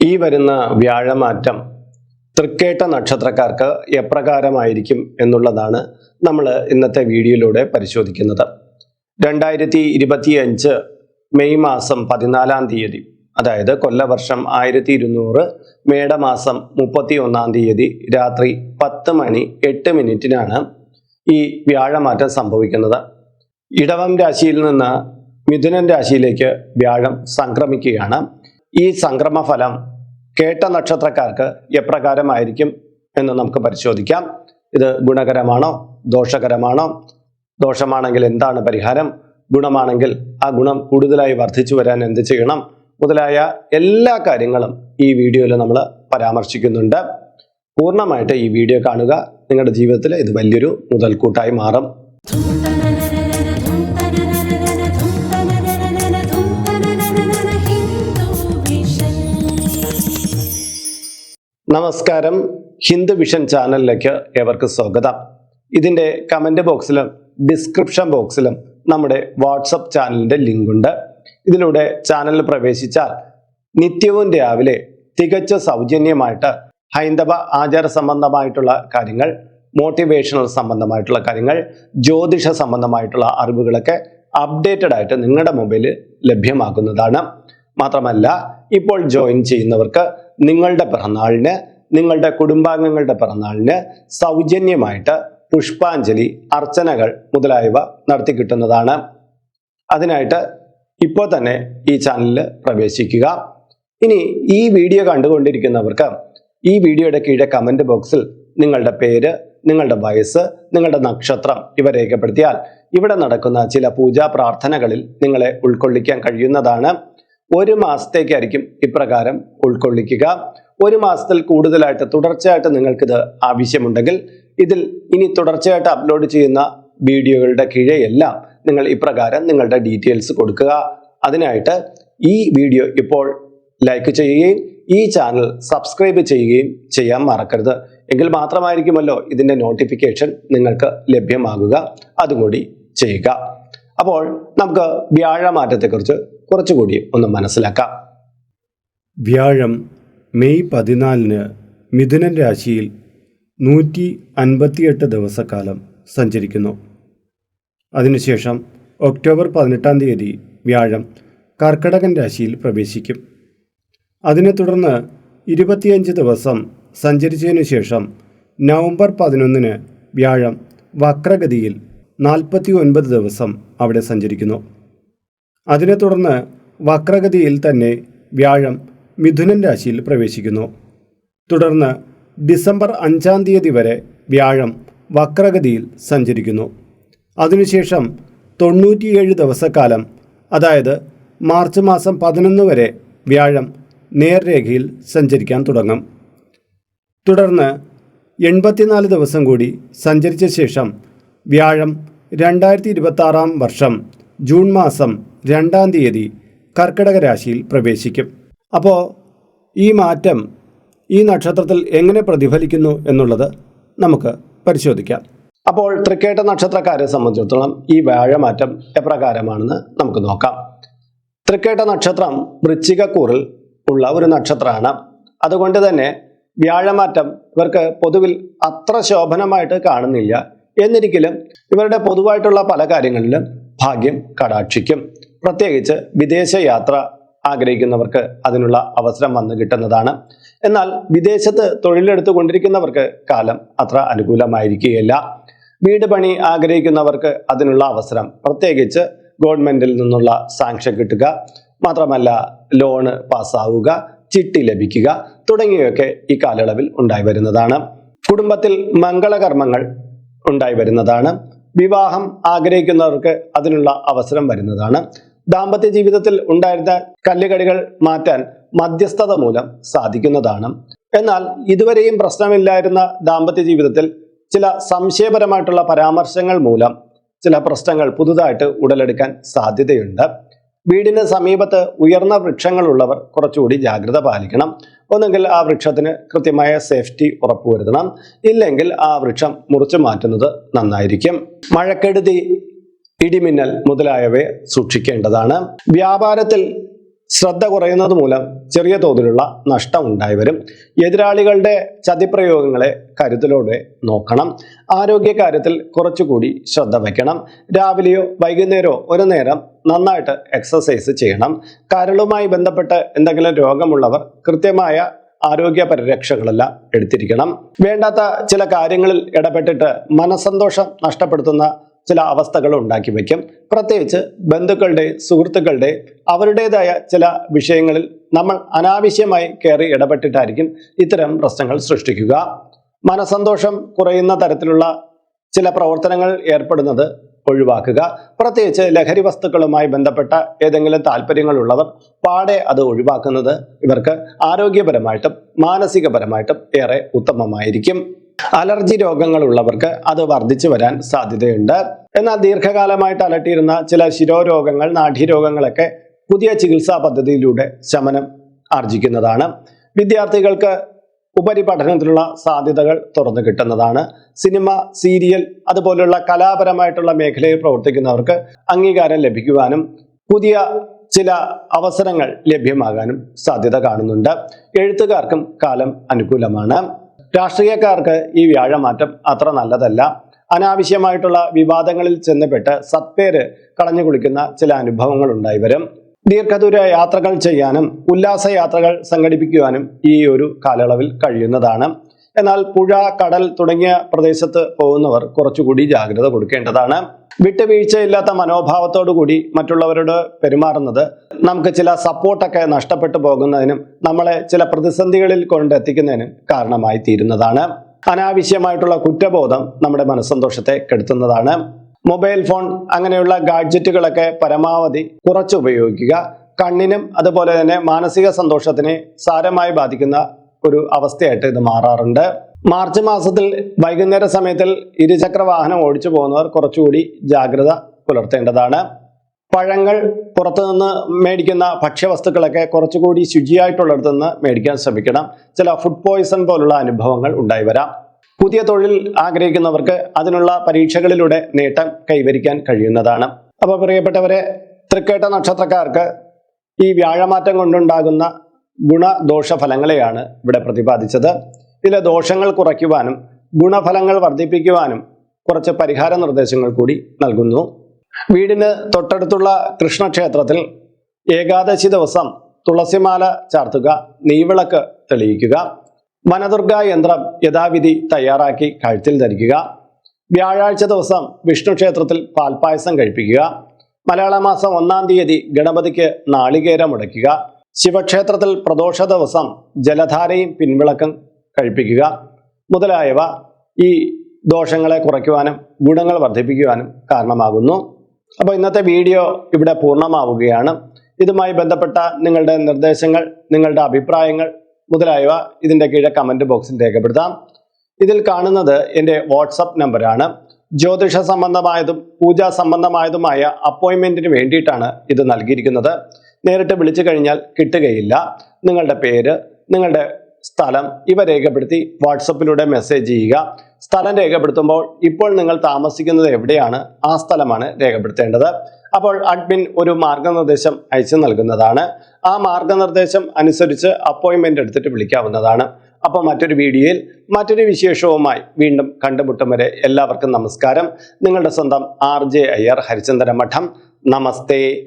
ഈ വരുന്ന വ്യാഴമാറ്റം തൃക്കേട്ട നക്ഷത്രക്കാർക്ക് എപ്രകാരമായിരിക്കും എന്നുള്ളതാണ് നമ്മൾ ഇന്നത്തെ വീഡിയോയിലൂടെ പരിശോധിക്കുന്നത്. രണ്ടായിരത്തി ഇരുപത്തി അഞ്ച് മെയ് മാസം പതിനാലാം തീയതി അതായത് കൊല്ലവർഷം ആയിരത്തി ഇരുന്നൂറ് മേടമാസം മുപ്പത്തി ഒന്നാം തീയതി രാത്രി പത്ത് മണി എട്ട് മിനിറ്റിനാണ് ഈ വ്യാഴമാറ്റം സംഭവിക്കുന്നത്. ഇടവം രാശിയിൽ നിന്ന് മിഥുനൻ രാശിയിലേക്ക് വ്യാഴം സംക്രമിക്കുകയാണ്. ഈ സംക്രമഫലം കേട്ട നക്ഷത്രക്കാർക്ക് എപ്രകാരമായിരിക്കും എന്ന് നമുക്ക് പരിശോധിക്കാം. ഇത് ഗുണകരമാണോ? ദോഷകരമാണോ? ദോഷമാണെങ്കിൽ എന്താണ് പരിഹാരം? ഗുണമാണെങ്കിൽ ആ ഗുണം കൂടുതലായി വർദ്ധിച്ചു വരാൻ എന്ത് ചെയ്യണം? മുതലായ എല്ലാ കാര്യങ്ങളും ഈ വീഡിയോയിൽ നമ്മൾ പരാമർശിക്കുന്നുണ്ട്. പൂർണമായിട്ട് ഈ വീഡിയോ കാണുക. നിങ്ങളുടെ ജീവിതത്തിൽ ഇത് വലിയൊരു മുതൽക്കൂട്ടായി മാറും. നമസ്കാരം. ഹിന്ദു വിഷൻ ചാനലിലേക്ക് ഏവർക്ക് സ്വാഗതം. ഇതിന്റെ കമന്റ് ബോക്സിലും ഡിസ്ക്രിപ്ഷൻ ബോക്സിലും നമ്മുടെ വാട്സപ്പ് ചാനലിന്റെ ലിങ്ക് ഉണ്ട് ഇതിലൂടെ ചാനലിൽ പ്രവേശിച്ചാൽ നിത്യവും രാവിലെ തികച്ച സൗജന്യമായിട്ട് ഹൈന്ദവ ആചാര സംബന്ധമായിട്ടുള്ള കാര്യങ്ങൾ മോട്ടിവേഷണൽ സംബന്ധമായിട്ടുള്ള കാര്യങ്ങൾ ജ്യോതിഷ സംബന്ധമായിട്ടുള്ള അറിവുകളൊക്കെ അപ്ഡേറ്റഡ് ആയിട്ട് നിങ്ങളുടെ മൊബൈലിൽ ലഭ്യമാക്കുന്നതാണ്. മാത്രമല്ല ഇപ്പോൾ ജോയിൻ ചെയ്യുന്നവർക്ക് നിങ്ങളുടെ പിറന്നാളിന് നിങ്ങളുടെ കുടുംബാംഗങ്ങളുടെ പിറന്നാളിന് സൗജന്യമായിട്ട് പുഷ്പാഞ്ജലി അർച്ചനകൾ മുതലായവ നടത്തി കിട്ടുന്നതാണ്. അതിനായിട്ട് ഇപ്പോൾ തന്നെ ഈ ചാനലിൽ പ്രവേശിക്കുക. ഇനി ഈ വീഡിയോ കണ്ടുകൊണ്ടിരിക്കുന്നവർക്ക് ഈ വീഡിയോയുടെ കീഴെ കമന്റ് ബോക്സിൽ നിങ്ങളുടെ പേര് നിങ്ങളുടെ വയസ്സ് നിങ്ങളുടെ നക്ഷത്രം ഇവ രേഖപ്പെടുത്തിയാൽ ഇവിടെ നടക്കുന്ന ചില പൂജാ പ്രാർത്ഥനകളിൽ നിങ്ങളെ ഉൾക്കൊള്ളിക്കാൻ കഴിയുന്നതാണ്. ഒരു മാസത്തേക്കായിരിക്കും ഇപ്രകാരം ഉൾക്കൊള്ളിക്കുക. ഒരു മാസത്തിൽ കൂടുതലായിട്ട് തുടർച്ചയായിട്ട് നിങ്ങൾക്കിത് ആവശ്യമുണ്ടെങ്കിൽ ഇതിൽ ഇനി തുടർച്ചയായിട്ട് അപ്ലോഡ് ചെയ്യുന്ന വീഡിയോകളുടെ കീഴെയെല്ലാം നിങ്ങൾ ഇപ്രകാരം നിങ്ങളുടെ ഡീറ്റെയിൽസ് കൊടുക്കുക. അതിനായിട്ട് ഈ വീഡിയോ ഇപ്പോൾ ലൈക്ക് ചെയ്യുകയും ഈ ചാനൽ സബ്സ്ക്രൈബ് ചെയ്യുകയും ചെയ്യാൻ മറക്കരുത്. എങ്കിൽ മാത്രമായിരിക്കുമല്ലോ ഇതിന്റെ നോട്ടിഫിക്കേഷൻ നിങ്ങൾക്ക് ലഭ്യമാകുക. അതും കൂടി ചെയ്യുക. അപ്പോൾ നമുക്ക് വ്യാഴമാറ്റത്തെക്കുറിച്ച് കുറച്ചുകൂടി ഒന്ന് മനസ്സിലാക്കാം. വ്യാഴം മെയ് പതിനാലിന് മിഥുനൻ രാശിയിൽ നൂറ്റി അൻപത്തിയെട്ട് ദിവസക്കാലം സഞ്ചരിക്കുന്നു. അതിനുശേഷം ഒക്ടോബർ പതിനെട്ടാം തീയതി വ്യാഴം കർക്കടകൻ രാശിയിൽ പ്രവേശിക്കും. അതിനെ തുടർന്ന് ഇരുപത്തിയഞ്ച് ദിവസം സഞ്ചരിച്ചതിനു ശേഷം നവംബർ പതിനൊന്നിന് വ്യാഴം വക്രഗതിയിൽ നാൽപ്പത്തി ഒൻപത് ദിവസം അവിടെ സഞ്ചരിക്കുന്നു. അതിനെ തുടർന്ന് വക്രഗതിയിൽ തന്നെ വ്യാഴം മിഥുനൻ രാശിയിൽ പ്രവേശിക്കുന്നു. തുടർന്ന് ഡിസംബർ അഞ്ചാം തീയതി വരെ വ്യാഴം വക്രഗതിയിൽ സഞ്ചരിക്കുന്നു. അതിനുശേഷം തൊണ്ണൂറ്റിയേഴ് ദിവസക്കാലം അതായത് മാർച്ച് മാസം പതിനൊന്ന് വരെ വ്യാഴം നേർരേഖയിൽ സഞ്ചരിക്കാൻ തുടങ്ങും. തുടർന്ന് എൺപത്തിനാല് ദിവസം കൂടി സഞ്ചരിച്ച ശേഷം വ്യാഴം രണ്ടായിരത്തി ഇരുപത്താറാം വർഷം ജൂൺ മാസം രണ്ടാം തീയതി കർക്കിടക രാശിയിൽ പ്രവേശിക്കും. അപ്പോൾ ഈ മാറ്റം ഈ നക്ഷത്രത്തിൽ എങ്ങനെ പ്രതിഫലിക്കുന്നു എന്നുള്ളത് നമുക്ക് പരിശോധിക്കാം. അപ്പോൾ തൃക്കേട്ട നക്ഷത്രക്കാരെ സംബന്ധിച്ചിടത്തോളം ഈ വ്യാഴമാറ്റം എപ്രകാരമാണെന്ന് നമുക്ക് നോക്കാം. തൃക്കേട്ട നക്ഷത്രം വൃശ്ചികക്കൂറിൽ ഉള്ള ഒരു നക്ഷത്രമാണ്. അതുകൊണ്ട് തന്നെ വ്യാഴമാറ്റം ഇവർക്ക് പൊതുവിൽ അത്ര ശോഭനമായിട്ട് കാണുന്നില്ല. എന്നിരിക്കലും ഇവരുടെ പൊതുവായിട്ടുള്ള പല കാര്യങ്ങളിലും ഭാഗ്യം കടാക്ഷിക്കും. പ്രത്യേകിച്ച് വിദേശ യാത്ര ആഗ്രഹിക്കുന്നവർക്ക് അതിനുള്ള അവസരം വന്നു കിട്ടുന്നതാണ്. എന്നാൽ വിദേശത്ത് തൊഴിലെടുത്തു കൊണ്ടിരിക്കുന്നവർക്ക് കാലം അത്ര അനുകൂലമായിരിക്കുകയില്ല. വീട് പണി ആഗ്രഹിക്കുന്നവർക്ക് അതിനുള്ള അവസരം പ്രത്യേകിച്ച് ഗവൺമെന്റിൽ നിന്നുള്ള സാങ്ഷൻ കിട്ടുക മാത്രമല്ല ലോണ് പാസ്സാവുക ചിട്ടി ലഭിക്കുക തുടങ്ങിയവയൊക്കെ ഈ കാലയളവിൽ ഉണ്ടായി വരുന്നതാണ്. കുടുംബത്തിൽ മംഗളകർമ്മങ്ങൾ ഉണ്ടായി വരുന്നതാണ്. വിവാഹം ആഗ്രഹിക്കുന്നവർക്ക് അതിനുള്ള അവസരം വരുന്നതാണ്. ദാമ്പത്യ ജീവിതത്തിൽ ഉണ്ടായിരുന്ന കല്ലുകടികൾ മാറ്റാൻ മധ്യസ്ഥത മൂലം സാധിക്കുന്നതാണ്. എന്നാൽ ഇതുവരെയും പ്രശ്നമില്ലായിരുന്ന ദാമ്പത്യ ജീവിതത്തിൽ ചില സംശയപരമായിട്ടുള്ള പരാമർശങ്ങൾ മൂലം ചില പ്രശ്നങ്ങൾ പുതുതായിട്ട് ഉടലെടുക്കാൻ സാധ്യതയുണ്ട്. വീടിന് സമീപത്ത് ഉയർന്ന വൃക്ഷങ്ങളുള്ളവർ കുറച്ചുകൂടി ജാഗ്രത പാലിക്കണം. ഒന്നെങ്കിൽ ആ വൃക്ഷത്തിന് കൃത്യമായ സേഫ്റ്റി ഉറപ്പുവരുത്തണം. ഇല്ലെങ്കിൽ ആ വൃക്ഷം മുറിച്ചു മാറ്റുന്നത് നന്നായിരിക്കും. മഴക്കെടുതി ഇടിമിന്നൽ മുതലായവയെ സൂക്ഷിക്കേണ്ടതാണ്. വ്യാപാരത്തിൽ ശ്രദ്ധ കുറയുന്നത് മൂലം ചെറിയ തോതിലുള്ള നഷ്ടം ഉണ്ടായി വരും. എതിരാളികളുടെ ചതിപ്രയോഗങ്ങളെ കരുതലോടെ നോക്കണം. ആരോഗ്യ കാര്യത്തിൽ കുറച്ചുകൂടി ശ്രദ്ധ വയ്ക്കണം. രാവിലെയോ വൈകുന്നേരമോ ഒരു നേരം നന്നായിട്ട് എക്സസൈസ് ചെയ്യണം. കരളുമായി ബന്ധപ്പെട്ട് എന്തെങ്കിലും രോഗമുള്ളവർ കൃത്യമായ ആരോഗ്യ പരിരക്ഷകളെല്ലാം എടുത്തിരിക്കണം. വേണ്ടാത്ത ചില കാര്യങ്ങളിൽ ഇടപെട്ടിട്ട് മനസ്സന്തോഷം നഷ്ടപ്പെടുത്തുന്ന ചില അവസ്ഥകൾ ഉണ്ടാക്കി വയ്ക്കും പ്രത്യേകിച്ച് ബന്ധുക്കളുടെ സുഹൃത്തുക്കളുടെ അവരുടേതായ ചില വിഷയങ്ങളിൽ നമ്മൾ അനാവശ്യമായി കയറി ഇടപെട്ടിട്ടായിരിക്കും ഇത്തരം പ്രശ്നങ്ങൾ സൃഷ്ടിക്കുക. മനസന്തോഷം കുറയുന്ന തരത്തിലുള്ള ചില പ്രവർത്തനങ്ങൾ ഏർപ്പെടുന്നത് ഒഴിവാക്കുക. പ്രത്യേകിച്ച് ലഹരി വസ്തുക്കളുമായി ബന്ധപ്പെട്ട ഏതെങ്കിലും താല്പര്യങ്ങളുള്ളവർ പാടെ അത് ഒഴിവാക്കുന്നത് ഇവർക്ക് ആരോഗ്യപരമായിട്ടും മാനസികപരമായിട്ടും ഏറെ ഉത്തമമായിരിക്കും. അലർജി രോഗങ്ങളുള്ളവർക്ക് അത് വർദ്ധിച്ചു വരാൻ സാധ്യതയുണ്ട്. എന്നാൽ ദീർഘകാലമായിട്ട് അലട്ടിയിരുന്ന ചില ശിരോരോഗങ്ങൾ നാഡീരോഗങ്ങളൊക്കെ പുതിയ ചികിത്സാ പദ്ധതിയിലൂടെ ശമനം ആർജിക്കുന്നതാണ്. വിദ്യാർത്ഥികൾക്ക് ഉപരിപഠനത്തിനുള്ള സാധ്യതകൾ തുറന്നു കിട്ടുന്നതാണ്. സിനിമ സീരിയൽ അതുപോലുള്ള കലാപരമായിട്ടുള്ള മേഖലയിൽ പ്രവർത്തിക്കുന്നവർക്ക് അംഗീകാരം ലഭിക്കുവാനും പുതിയ ചില അവസരങ്ങൾ ലഭ്യമാകാനും സാധ്യത കാണുന്നുണ്ട്. എഴുത്തുകാർക്കും കാലം അനുകൂലമാണ്. രാഷ്ട്രീയക്കാർക്ക് ഈ വ്യാഴമാറ്റം അത്ര നല്ലതല്ല. അനാവശ്യമായിട്ടുള്ള വിവാദങ്ങളിൽ ചെന്നപ്പെട്ട് സത്പേര് കളഞ്ഞു കുളിക്കുന്ന ചില അനുഭവങ്ങൾ ഉണ്ടായി വരും. ദീർഘദൂര യാത്രകൾ ചെയ്യാനും ഉല്ലാസ യാത്രകൾ സംഘടിപ്പിക്കുവാനും ഈ ഒരു കാലയളവിൽ കഴിയുന്നതാണ്. എന്നാൽ പുഴ കടൽ തുടങ്ങിയ പ്രദേശത്ത് പോകുന്നവർ കുറച്ചുകൂടി ജാഗ്രത കൊടുക്കേണ്ടതാണ്. വിട്ടുവീഴ്ചയില്ലാത്ത മനോഭാവത്തോടു കൂടി മറ്റുള്ളവരോട് പെരുമാറുന്നത് നമുക്ക് ചില സപ്പോർട്ടൊക്കെ നഷ്ടപ്പെട്ടു പോകുന്നതിനും നമ്മളെ ചില പ്രതിസന്ധികളിൽ കൊണ്ടെത്തിക്കുന്നതിനും കാരണമായി തീരുന്നതാണ്. അനാവശ്യമായിട്ടുള്ള കുറ്റബോധം നമ്മുടെ മനസ്സന്തോഷത്തെ കെടുത്തുന്നതാണ്. മൊബൈൽ ഫോൺ അങ്ങനെയുള്ള ഗാഡ്ജറ്റുകളൊക്കെ പരമാവധി കുറച്ച് ഉപയോഗിക്കുക. കണ്ണിനും അതുപോലെ തന്നെ മാനസിക സന്തോഷത്തിനെ സാരമായി ബാധിക്കുന്ന ഒരു അവസ്ഥയായിട്ട് ഇത് മാറാറുണ്ട്. മാർച്ച് മാസത്തിൽ വൈകുന്നേര സമയത്തിൽ ഇരുചക്ര വാഹനം ഓടിച്ചു പോകുന്നവർ കുറച്ചുകൂടി ജാഗ്രത പുലർത്തേണ്ടതാണ്. പഴങ്ങൾ പുറത്തുനിന്ന് മേടിക്കുന്ന ഭക്ഷ്യവസ്തുക്കളൊക്കെ കുറച്ചുകൂടി ശുചിയായിട്ടുള്ളിടത്തു നിന്ന് മേടിക്കാൻ ശ്രമിക്കണം. ചില ഫുഡ് പോയിസൺ പോലുള്ള അനുഭവങ്ങൾ ഉണ്ടായി വരാം. പുതിയ തൊഴിൽ ആഗ്രഹിക്കുന്നവർക്ക് അതിനുള്ള പരീക്ഷകളിലൂടെ നേട്ടം കൈവരിക്കാൻ കഴിയുന്നതാണ്. അപ്പോൾ പ്രിയപ്പെട്ടവരെ തൃക്കേട്ട നക്ഷത്രക്കാർക്ക് ഈ വ്യാഴമാറ്റം കൊണ്ടുണ്ടാകുന്ന ഗുണദോഷ ഫലങ്ങളെയാണ് ഇവിടെ പ്രതിപാദിച്ചത്. ഇതിലെ ദോഷങ്ങൾ കുറയ്ക്കുവാനും ഗുണഫലങ്ങൾ വർദ്ധിപ്പിക്കുവാനും കുറച്ച് പരിഹാര നിർദ്ദേശങ്ങൾ കൂടി നൽകുന്നു. വീടിന് തൊട്ടടുത്തുള്ള കൃഷ്ണക്ഷേത്രത്തിൽ ഏകാദശി ദിവസം തുളസിമാല ചാർത്തുക നെയ്വിളക്ക് തെളിയിക്കുക വനദുർഗ യന്ത്രം യഥാവിധി തയ്യാറാക്കി കഴുത്തിൽ ധരിക്കുക വ്യാഴാഴ്ച ദിവസം വിഷ്ണു ക്ഷേത്രത്തിൽ പാൽപ്പായസം കഴിപ്പിക്കുക മലയാള മാസം ഒന്നാം തീയതി ഗണപതിക്ക് നാളികേരം മുടക്കുക ശിവക്ഷേത്രത്തിൽ പ്രദോഷ ദിവസം ജലധാരയും പിൻവിളക്കം കഴിപ്പിക്കുക. മുതലായവ ഈ ദോഷങ്ങളെ കുറയ്ക്കുവാനും ഗുണങ്ങൾ വർദ്ധിപ്പിക്കുവാനും കാരണമാകുന്നു. അപ്പോൾ ഇന്നത്തെ വീഡിയോ ഇവിടെ പൂർണമാവുകയാണ്. ഇതുമായി ബന്ധപ്പെട്ട നിങ്ങളുടെ നിർദ്ദേശങ്ങൾ നിങ്ങളുടെ അഭിപ്രായങ്ങൾ മുതലായവ ഇതിന്റെ കീഴെ കമന്റ് ബോക്സിൽ രേഖപ്പെടുത്താം. ഇതിൽ കാണുന്നത് എന്റെ വാട്സപ്പ് നമ്പറാണ്. ജ്യോതിഷ സംബന്ധമായതും പൂജാ സംബന്ധമായതുമായ അപ്പോയിൻമെന്റിന് വേണ്ടിയിട്ടാണ് ഇത് നൽകിയിരിക്കുന്നത്. നേരിട്ട് വിളിച്ചു കഴിഞ്ഞാൽ കിട്ടുകയില്ല. നിങ്ങളുടെ പേര് നിങ്ങളുടെ സ്ഥലം ഇവ രേഖപ്പെടുത്തി വാട്സപ്പിലൂടെ മെസ്സേജ് ചെയ്യുക. സ്ഥലം രേഖപ്പെടുത്തുമ്പോൾ ഇപ്പോൾ നിങ്ങൾ താമസിക്കുന്നത് എവിടെയാണ്? ആ സ്ഥലമാണ് രേഖപ്പെടുത്തേണ്ടത്. അപ്പോൾ അഡ്മിൻ ഒരു മാർഗനിർദ്ദേശം അയച്ചു നൽകുന്നതാണ്. ആ മാർഗനിർദ്ദേശം അനുസരിച്ച് അപ്പോയിൻമെന്റ് എടുത്തിട്ട് വിളിക്കാവുന്നതാണ്. അപ്പോൾ മറ്റൊരു വീഡിയോയിൽ മറ്റൊരു വിശേഷവുമായി വീണ്ടും കണ്ടുമുട്ടും വരെ എല്ലാവർക്കും നമസ്കാരം. നിങ്ങളുടെ സ്വന്തം ആർ ജെ അയ്യർ ഹരിചന്ദ്ര മഠം. നമസ്തേ.